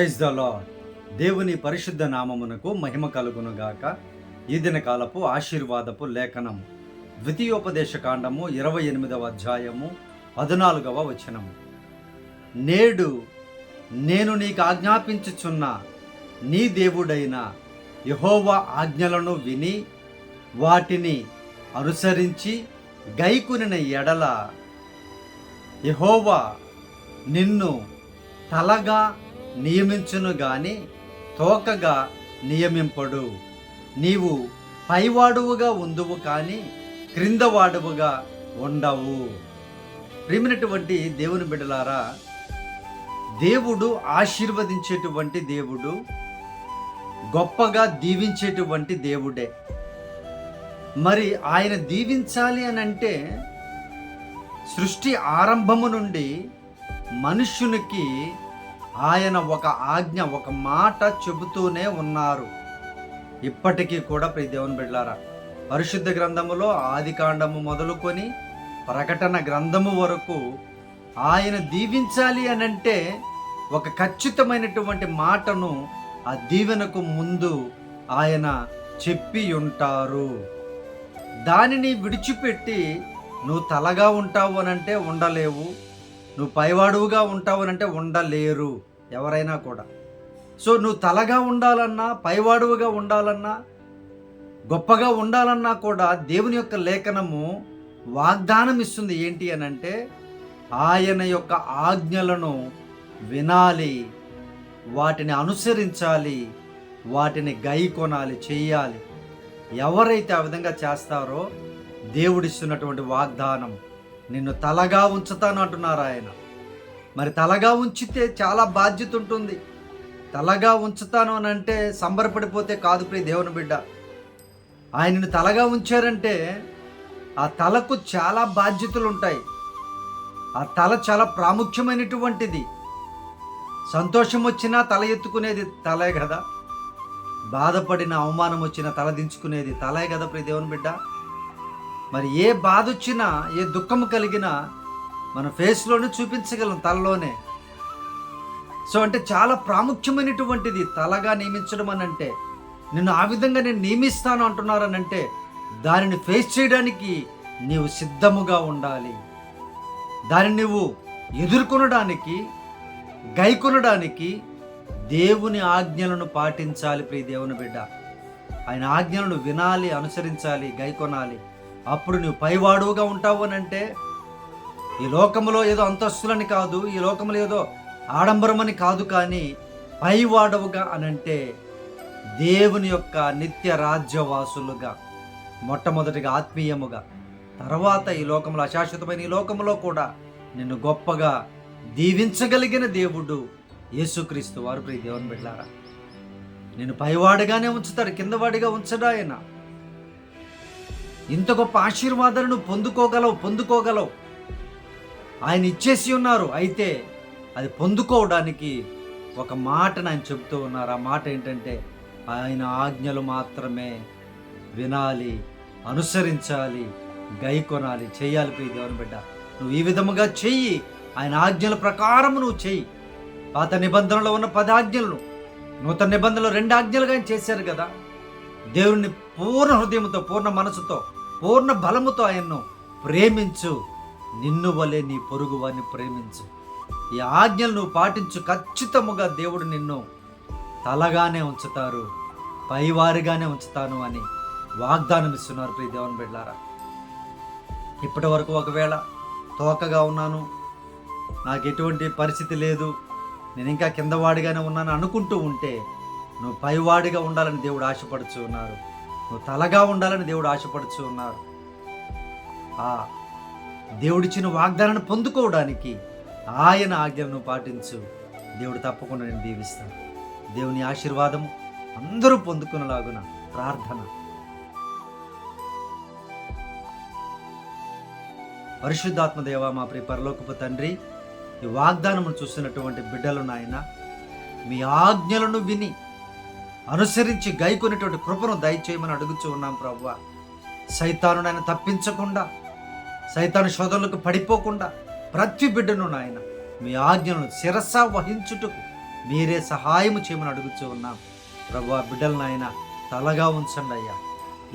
Praise the lord దేవుని పరిశుద్ధ నామమునకు మహిమ కలుగునుగాక. ఈ దిన కాలపు ఆశీర్వాదపు లేఖనం. ద్వితీయోపదేశ కాండము ఇరవై ఎనిమిదవ అధ్యాయము పద్నాలుగవ వచనము. నేడు నేను నీకు ఆజ్ఞాపించుచున్న నీ దేవుడైన యహోవా ఆజ్ఞలను విని వాటిని అనుసరించి గైకునిన ఎడల యహోవా నిన్ను తలగా నియమించును గాని తోకగా నియమింపడు. నీవు పైవాడువుగా ఉందువు కానీ క్రిందవాడువుగా ఉండవు. ప్రేమినటువంటి దేవుని బిడ్డలారా దేవుడు ఆశీర్వదించేటువంటి దేవుడు గొప్పగా దీవించేటువంటి దేవుడే. మరి ఆయన దీవించాలి అని అంటే సృష్టి ఆరంభము నుండి మనుష్యునికి ఆయన ఒక ఆజ్ఞ ఒక మాట చెబుతూనే ఉన్నారు. ఇప్పటికీ కూడా ప్రతి దేవుని బిడ్డారా పరిశుద్ధ గ్రంథములో ఆది కాండము మొదలుకొని ప్రకటన గ్రంథము వరకు ఆయన దీవించాలి అని అంటే ఒక ఖచ్చితమైనటువంటి మాటను ఆ దీవెనకు ముందు ఆయన చెప్పి ఉంటారు. దానిని విడిచిపెట్టి నువ్వు తలగా ఉంటావు అనంటే ఉండలేవు. నువ్వు పైవాడువుగా ఉంటావు అనంటే ఉండలేరు. ఎవరైనా కూడా. సో నువ్వు తలగా ఉండాలన్నా పైవాడువుగా ఉండాలన్నా గొప్పగా ఉండాలన్నా కూడా దేవుని యొక్క లేఖనము వాగ్దానం ఇస్తుంది ఏంటి అని అంటే ఆయన యొక్క ఆజ్ఞలను వినాలి వాటిని అనుసరించాలి వాటిని గై కొనాలి చేయాలి. ఎవరైతే ఆ విధంగా చేస్తారో దేవుడిస్తున్నటువంటి వాగ్దానం నిన్ను తలగా ఉంచుతాను అంటున్నారు ఆయన. మరి తలగా ఉంచితే చాలా బాధ్యత ఉంటుంది. తలగా ఉంచుతాను అని అంటే సంబరపడిపోతే కాదు ప్రియ దేవుని బిడ్డ. ఆయనను తలగా ఉంచారంటే ఆ తలకు చాలా బాధ్యతలు ఉంటాయి. ఆ తల చాలా ప్రాముఖ్యమైనటువంటిది. సంతోషం వచ్చినా తల ఎత్తుకునేది తలే కదా. బాధపడిన అవమానం వచ్చినా తల దించుకునేది తలే కదా ప్రియ దేవుని బిడ్డ. మరి ఏ బాధ వచ్చినా ఏ దుఃఖం కలిగినా మన ఫేస్లోనే చూపించగలం తలలోనే. సో అంటే చాలా ప్రాముఖ్యమైనటువంటిది తలగా నియమించడం అని అంటే నిన్ను ఆ విధంగా నేను నియమిస్తాను అంటున్నారనంటే దానిని ఫేస్ చేయడానికి నీవు సిద్ధముగా ఉండాలి. దాన్ని నువ్వు ఎదుర్కొనడానికి గైకొనడానికి దేవుని ఆజ్ఞలను పాటించాలి ప్రియ దేవుని బిడ్డ. ఆయన ఆజ్ఞలను వినాలి అనుసరించాలి గైకొనాలి. అప్పుడు నువ్వు పైవాడుగా ఉంటావు అని అంటే ఈ లోకంలో ఏదో అంతస్తులని కాదు ఈ లోకంలో ఏదో ఆడంబరమని కాదు కానీ పైవాడవుగా అనంటే దేవుని యొక్క నిత్య రాజ్యవాసులుగా మొట్టమొదటిగా ఆత్మీయముగా తర్వాత ఈ లోకంలో అశాశ్వతమైన ఈ లోకంలో కూడా నిన్ను గొప్పగా దీవించగలిగిన దేవుడు యేసుక్రీస్తు. వారు ప్రియ దేవుని బిడ్డారా నేను పైవాడిగానే ఉంచుతాడు కిందవాడిగా ఉంచడా ఆయన? ఇంత గొప్ప ఆశీర్వాదాలను పొందుకోగలవు పొందుకోగలవు. ఆయన ఇచ్చేసి ఉన్నారు. అయితే అది పొందుకోవడానికి ఒక మాటను ఆయన చెబుతూ ఉన్నారు. ఆ మాట ఏంటంటే ఆయన ఆజ్ఞలు మాత్రమే వినాలి అనుసరించాలి గై కొనాలి చేయాలి ప్రియ దేవుని బిడ్డ. నువ్వు ఈ విధముగా చెయ్యి. ఆయన ఆజ్ఞల ప్రకారం నువ్వు చెయ్యి. పాత నిబంధనలో ఉన్న పది ఆజ్ఞలను నూతన నిబంధనలో రెండు ఆజ్ఞలుగా ఆయన చేశారు కదా. దేవుణ్ణి పూర్ణ హృదయంతో పూర్ణ మనసుతో పూర్ణ బలముతో ఆయన్ను ప్రేమించు నిన్ను వలె నీ పొరుగువాన్ని ప్రేమించు. ఈ ఆజ్ఞలు నువ్వు పాటించు ఖచ్చితముగా దేవుడు నిన్ను తలగానే ఉంచుతారు పైవారిగానే ఉంచుతాను అని వాగ్దానం ఇస్తున్నారు ప్రియ దేవుని బిడ్డారా ఇప్పటి వరకు ఒకవేళ తోకగా ఉన్నాను నాకు ఎటువంటి పరిస్థితి లేదు నేను ఇంకా కిందవాడిగానే ఉన్నాను అనుకుంటూ ఉంటే నువ్వు పైవాడిగా ఉండాలని దేవుడు ఆశపడుచు ఉన్నారు. నువ్వు తలగా ఉండాలని దేవుడు ఆశపడుచు ఉన్నారు. దేవుడిచ్చిన వాగ్దానాన్ని పొందుకోవడానికి ఆయన ఆజ్ఞలను పాటించు. దేవుడు తప్పకుండా నేను దీవిస్తాను దేవుని ఆశీర్వాదము అందరూ పొందుకునేలాగున ప్రార్థన. పరిశుద్ధాత్మ దేవ మా ప్రియ పరలోకపు తండ్రి ఈ వాగ్దానమును చూస్తున్నటువంటి బిడ్డలు నాయన మీ ఆజ్ఞలను విని అనుసరించి గైకొనేటువంటి కృపను దయచేయమని అడుగుచూ ఉన్నాం ప్రభు సైతాను నాయన తప్పించకుండా సైతాను శోధనలకు పడిపోకుండా ప్రతి బిడ్డను నాయన మీ ఆజ్ఞలను శిరస వహించుటకు మీరే సహాయము చేయమని అడుగుతూ ఉన్నాం. ప్రభు ఆ బిడ్డలను ఆయన తలగా ఉంచండి అయ్యా.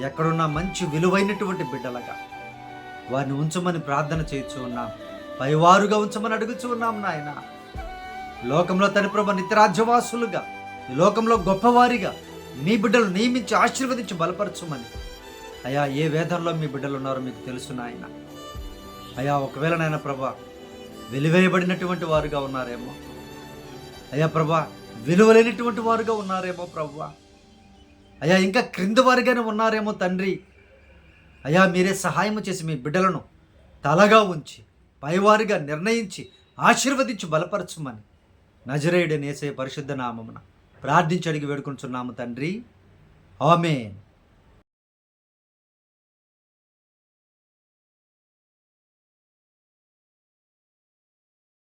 ఎక్కడున్నా మంచి విలువైనటువంటి బిడ్డలుగా. వారిని ఉంచమని ప్రార్థన చేయొచ్చు ఉన్నాం. పైవారుగా ఉంచమని అడుగుచూ ఉన్నాం నాయన. లోకంలో తన ప్రభు నిత్యరాజ్యవాసులుగా లోకంలో గొప్పవారిగా మీ బిడ్డలు నియమించి ఆశీర్వదించి బలపరచుమని. అయ్యా ఏ వేదంలో మీ బిడ్డలు ఉన్నారో మీకు తెలుసు నాయన. అయ్యా ఒకవేళ నాయన ప్రభా వెలివేయబడినటువంటి వారుగా ఉన్నారేమో. అయ్యా ప్రభా విలువలేనటువంటి వారుగా ఉన్నారేమో ప్రభా. అయ్యా ఇంకా క్రింద వారిగానే ఉన్నారేమో తండ్రి. అయ్యా మీరే సహాయం చేసి మీ బిడ్డలను తలగా ఉంచి పైవారిగా నిర్ణయించి ఆశీర్వదించి బలపరచుమని నజరేయుడు నేసే పరిశుద్ధ నామమున ప్రార్థించి అడిగి వేడుకుంటున్నాము తండ్రి. ఆమెన్.